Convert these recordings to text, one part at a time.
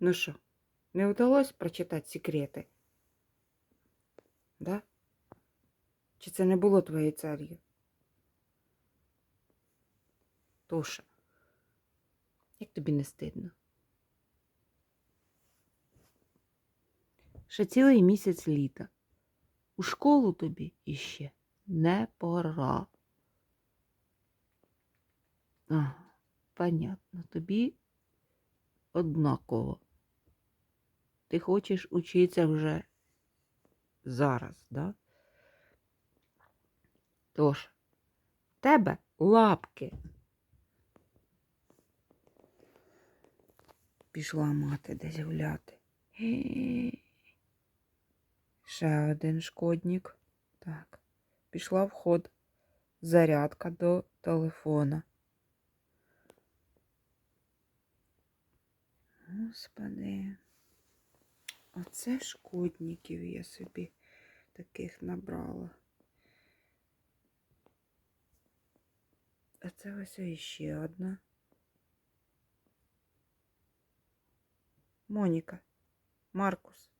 Ну що, не вдалося прочитати секрети? Да? Чи це не було твоєю цар'ю? Тоша, як тобі не стидно? Ще цілий місяць літа. У школу тобі іще не пора. Ага, понятно, тобі однаково. Ти хочеш учитися вже зараз, да? Тож, тебе лапки. Пішла мати десь гуляти. Ще один шкодник. Так, пішла в ход. Зарядка до телефона. Господи. Оце шкодників я собі таких набрала. А це ось іще одна. Моніка. Маркус.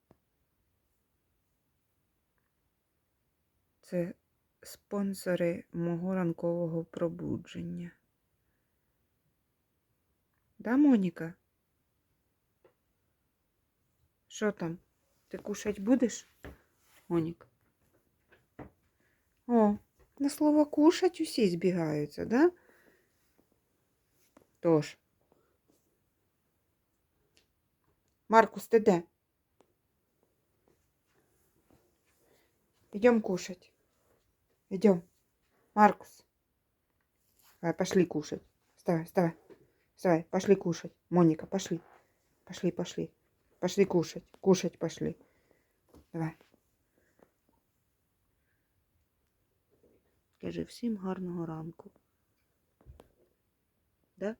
Це спонсори мого ранкового пробудження. Да, Моніка? Що там? Ти кушать будеш, Монік? О, на слово кушать усі збігаються, да? Тож. Маркус, ти де? Идем кушать. Идем. Маркус. Давай, пошли кушать. Вставай, вставай. Вставай, пошли кушать. Моника, пошли. Пошли, пошли. Пошли кушать. Кушать пошли. Давай. Кажи всім гарного ранку. Да?